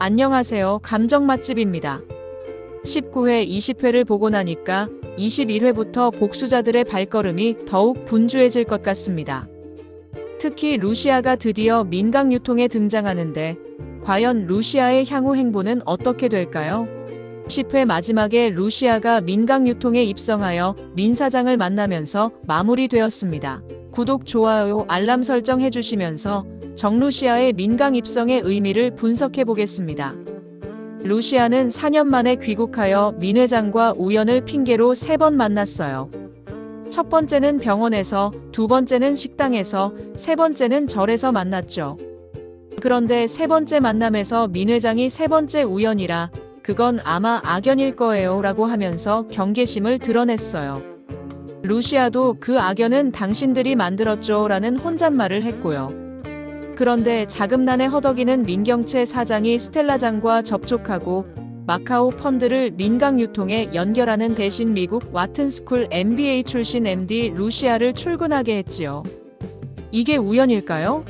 안녕하세요. 감정 맛집입니다. 19회, 20회를 보고 나니까 21회부터 복수자들의 발걸음이 더욱 분주해질 것 같습니다. 특히 루시아가 드디어 민강 유통에 등장하는데 과연 루시아의 향후 행보는 어떻게 될까요? 10회 마지막에 루시아가 민강 유통에 입성하여 민 사장을 만나면서 마무리되었습니다. 구독, 좋아요, 알람 설정 해주시면서 정루시아의 민강 입성의 의미를 분석해 보겠습니다. 루시아는 4년 만에 귀국하여 민 회장과 우연을 핑계로 세 번 만났어요. 첫 번째는 병원에서, 두 번째는 식당에서, 세 번째는 절에서 만났죠. 그런데 세 번째 만남에서 민 회장이 세 번째 우연이라 그건 아마 악연일 거예요 라고 하면서 경계심을 드러냈어요. 루시아도 그 악연은 당신들이 만들었죠 라는 혼잣말을 했고요. 그런데 자금난에 허덕이는 민경채 사장이 스텔라장과 접촉하고 마카오 펀드를 민강 유통에 연결하는 대신 미국 와튼스쿨 MBA 출신 MD 루시아를 출근하게 했지요. 이게 우연일까요?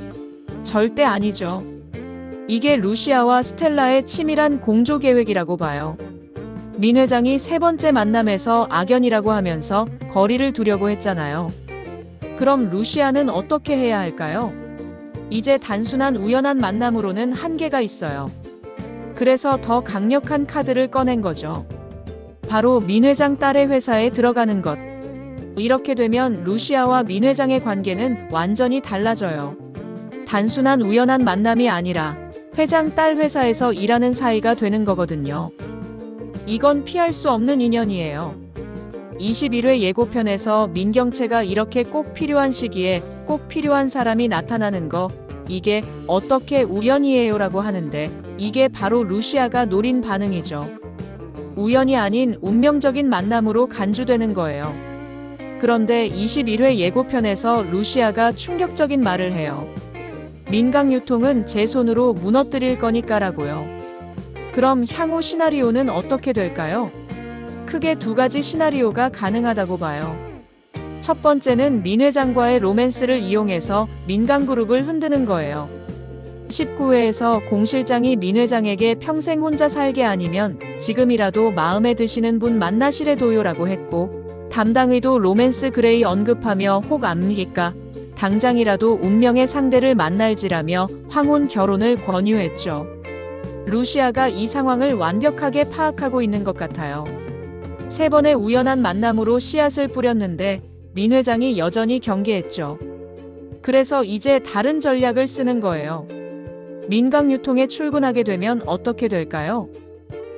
절대 아니죠. 이게 루시아와 스텔라의 치밀한 공조 계획이라고 봐요. 민 회장이 세 번째 만남에서 악연이라고 하면서 거리를 두려고 했잖아요. 그럼 루시아는 어떻게 해야 할까요? 이제 단순한 우연한 만남으로는 한계가 있어요. 그래서 더 강력한 카드를 꺼낸 거죠. 바로 민 회장 딸의 회사에 들어가는 것. 이렇게 되면 루시아와 민 회장의 관계는 완전히 달라져요. 단순한 우연한 만남이 아니라 회장 딸 회사에서 일하는 사이가 되는 거거든요. 이건 피할 수 없는 인연이에요. 21회 예고편에서 민경채가 이렇게 꼭 필요한 시기에 꼭 필요한 사람이 나타나는 거, 이게 어떻게 우연이에요 라고 하는데, 이게 바로 루시아가 노린 반응이죠. 우연이 아닌 운명적인 만남으로 간주되는 거예요. 그런데 21회 예고편에서 루시아가 충격적인 말을 해요. 민강 유통은 제 손으로 무너뜨릴 거니까라고요. 그럼 향후 시나리오는 어떻게 될까요? 크게 두 가지 시나리오가 가능하다고 봐요. 첫 번째는 민 회장과의 로맨스를 이용해서 민강그룹을 흔드는 거예요. 19회에서 공 실장이 민 회장에게 평생 혼자 살게 아니면 지금이라도 마음에 드시는 분 만나시래도요라고 했고, 담당의도 로맨스 그레이 언급하며 혹 압니까? 당장이라도 운명의 상대를 만날지라며 황혼 결혼을 권유했죠. 루시아가 이 상황을 완벽하게 파악하고 있는 것 같아요. 세 번의 우연한 만남으로 씨앗을 뿌렸는데 민 회장이 여전히 경계했죠. 그래서 이제 다른 전략을 쓰는 거예요. 민강 유통에 출근하게 되면 어떻게 될까요?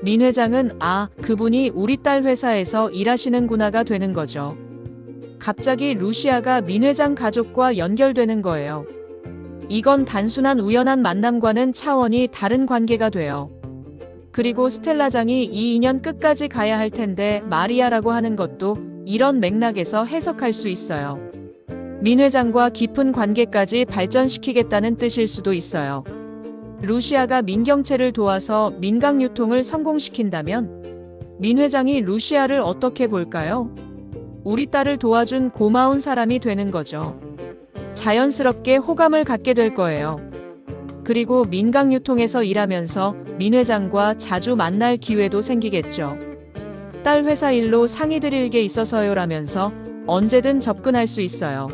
민 회장은 아, 그분이 우리 딸 회사에서 일하시는구나가 되는 거죠. 갑자기 루시아가 민 회장 가족과 연결되는 거예요. 이건 단순한 우연한 만남과는 차원이 다른 관계가 돼요. 그리고 스텔라장이 이 인연 끝까지 가야 할 텐데 마리아라고 하는 것도 이런 맥락에서 해석할 수 있어요. 민 회장과 깊은 관계까지 발전시키겠다는 뜻일 수도 있어요. 루시아가 민경채를 도와서 민강 유통을 성공시킨다면 민 회장이 루시아를 어떻게 볼까요? 우리 딸을 도와준 고마운 사람이 되는 거죠. 자연스럽게 호감을 갖게 될 거예요. 그리고 민강 유통에서 일하면서 민 회장과 자주 만날 기회도 생기겠죠. 딸 회사 일로 상의 드릴 게 있어서요라면서 언제든 접근할 수 있어요.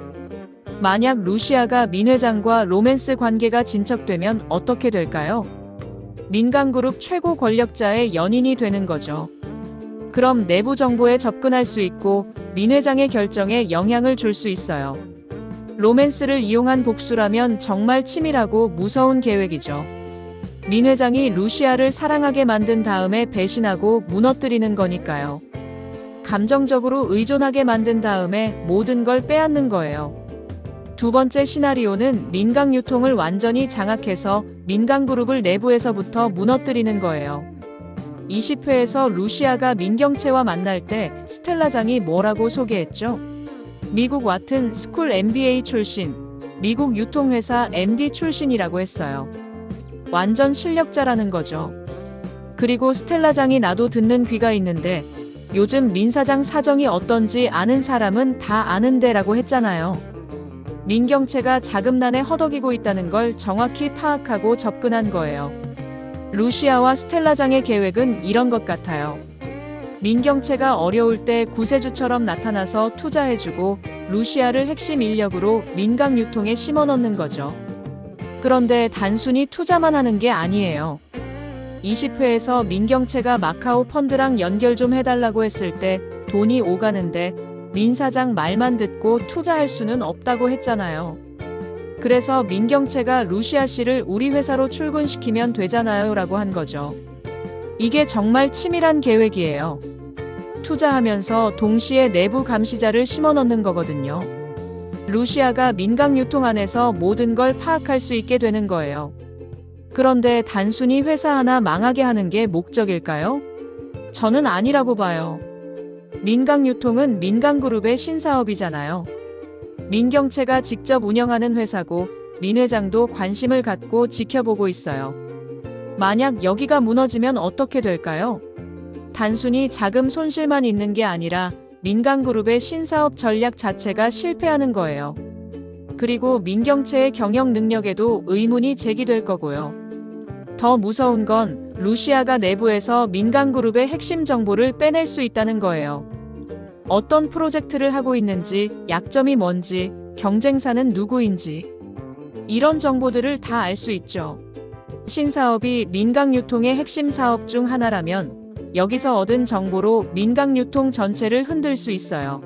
만약 루시아가 민 회장과 로맨스 관계가 진척되면 어떻게 될까요? 민강그룹 최고 권력자의 연인이 되는 거죠. 그럼 내부 정보에 접근할 수 있고 민 회장의 결정에 영향을 줄 수 있어요. 로맨스를 이용한 복수라면 정말 치밀하고 무서운 계획이죠. 민 회장이 루시아를 사랑하게 만든 다음에 배신하고 무너뜨리는 거니까요. 감정적으로 의존하게 만든 다음에 모든 걸 빼앗는 거예요. 두 번째 시나리오는 민강 유통을 완전히 장악해서 민강 그룹을 내부에서부터 무너뜨리는 거예요. 20회에서 루시아가 민경채와 만날 때 스텔라장이 뭐라고 소개했죠? 미국 와튼 스쿨 MBA 출신, 미국 유통회사 MD 출신이라고 했어요. 완전 실력자라는 거죠. 그리고 스텔라장이 나도 듣는 귀가 있는데 요즘 민 사장 사정이 어떤지 아는 사람은 다 아는데라고 했잖아요. 민경채가 자금난에 허덕이고 있다는 걸 정확히 파악하고 접근한 거예요. 루시아와 스텔라장의 계획은 이런 것 같아요. 민경채가 어려울 때 구세주처럼 나타나서 투자해주고 루시아를 핵심 인력으로 민간 유통에 심어 넣는 거죠. 그런데 단순히 투자만 하는 게 아니에요. 20회에서 민경채가 마카오 펀드랑 연결 좀 해달라고 했을 때 돈이 오가는데 민 사장 말만 듣고 투자할 수는 없다고 했잖아요. 그래서 민경채가 루시아 씨를 우리 회사로 출근시키면 되잖아요 라고 한 거죠. 이게 정말 치밀한 계획이에요. 투자하면서 동시에 내부 감시자를 심어 넣는 거거든요. 루시아가 민간 유통 안에서 모든 걸 파악할 수 있게 되는 거예요. 그런데 단순히 회사 하나 망하게 하는 게 목적일까요? 저는 아니라고 봐요. 민간 유통은 민간 그룹의 신사업이잖아요. 민경채가 직접 운영하는 회사고 민 회장도 관심을 갖고 지켜보고 있어요. 만약 여기가 무너지면 어떻게 될까요? 단순히 자금 손실만 있는 게 아니라 민간 그룹의 신사업 전략 자체가 실패하는 거예요. 그리고 민경채의 경영 능력에도 의문이 제기될 거고요. 더 무서운 건 루시아가 내부에서 민간 그룹의 핵심 정보를 빼낼 수 있다는 거예요. 어떤 프로젝트를 하고 있는지, 약점이 뭔지, 경쟁사는 누구인지. 이런 정보들을 다 알 수 있죠. 신사업이 민간 유통의 핵심 사업 중 하나라면 여기서 얻은 정보로 민간 유통 전체를 흔들 수 있어요.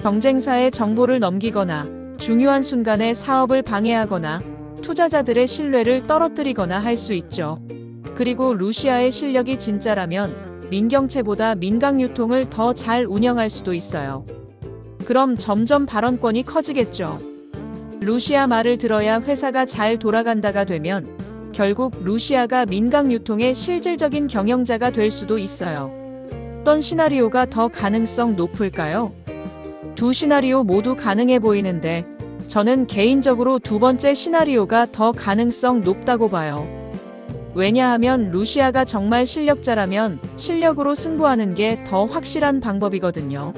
경쟁사의 정보를 넘기거나 중요한 순간에 사업을 방해하거나 투자자들의 신뢰를 떨어뜨리거나 할 수 있죠. 그리고 루시아의 실력이 진짜라면 민경채보다 민간 유통을 더 잘 운영할 수도 있어요. 그럼 점점 발언권이 커지겠죠. 루시아 말을 들어야 회사가 잘 돌아간다가 되면 결국 루시아가 민간 유통의 실질적인 경영자가 될 수도 있어요. 어떤 시나리오가 더 가능성 높을까요? 두 시나리오 모두 가능해 보이는데 저는 개인적으로 두 번째 시나리오가 더 가능성 높다고 봐요. 왜냐하면 루시아가 정말 실력자라면 실력으로 승부하는 게 더 확실한 방법이거든요.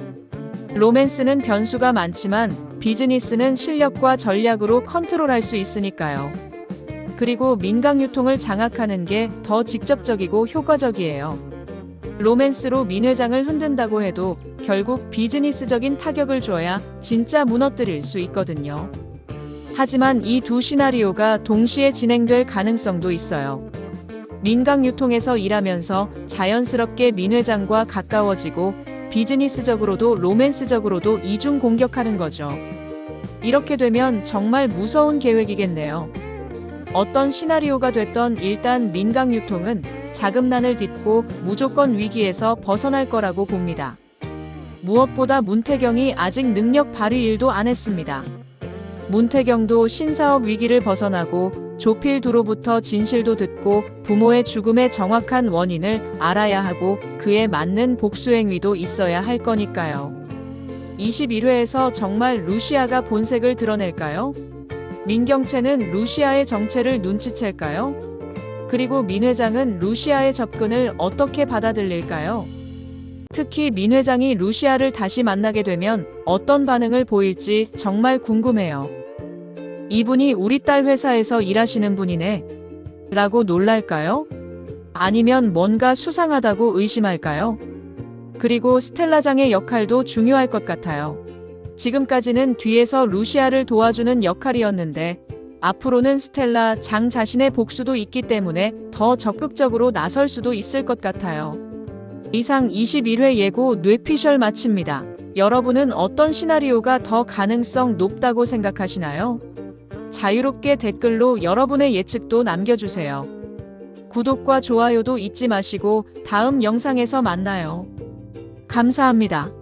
로맨스는 변수가 많지만 비즈니스는 실력과 전략으로 컨트롤할 수 있으니까요. 그리고 민간 유통을 장악하는 게 더 직접적이고 효과적이에요. 로맨스로 민 회장을 흔든다고 해도 결국 비즈니스적인 타격을 줘야 진짜 무너뜨릴 수 있거든요. 하지만 이 두 시나리오가 동시에 진행될 가능성도 있어요. 민간 유통에서 일하면서 자연스럽게 민 회장과 가까워지고 비즈니스적으로도 로맨스적으로도 이중 공격하는 거죠. 이렇게 되면 정말 무서운 계획이겠네요. 어떤 시나리오가 됐던 일단 민간 유통은 자금난을 딛고 무조건 위기에서 벗어날 거라고 봅니다. 무엇보다 문태경이 아직 능력 발휘 일도 안 했습니다. 문태경도 신사업 위기를 벗어나고 조필두로부터 진실도 듣고 부모의 죽음의 정확한 원인을 알아야 하고 그에 맞는 복수행위도 있어야 할 거니까요. 21회에서 정말 루시아가 본색을 드러낼까요? 민경채는 루시아의 정체를 눈치챌까요? 그리고 민 회장은 루시아의 접근을 어떻게 받아들일까요? 특히 민 회장이 루시아를 다시 만나게 되면 어떤 반응을 보일지 정말 궁금해요. 이분이 우리 딸 회사에서 일하시는 분이네. 라고 놀랄까요? 아니면 뭔가 수상하다고 의심할까요? 그리고 스텔라장의 역할도 중요할 것 같아요. 지금까지는 뒤에서 루시아를 도와주는 역할이었는데 앞으로는 스텔라 장 자신의 복수도 있기 때문에 더 적극적으로 나설 수도 있을 것 같아요. 이상 21회 예고 뇌피셜 마칩니다. 여러분은 어떤 시나리오가 더 가능성 높다고 생각하시나요? 자유롭게 댓글로 여러분의 예측도 남겨주세요. 구독과 좋아요도 잊지 마시고 다음 영상에서 만나요. 감사합니다.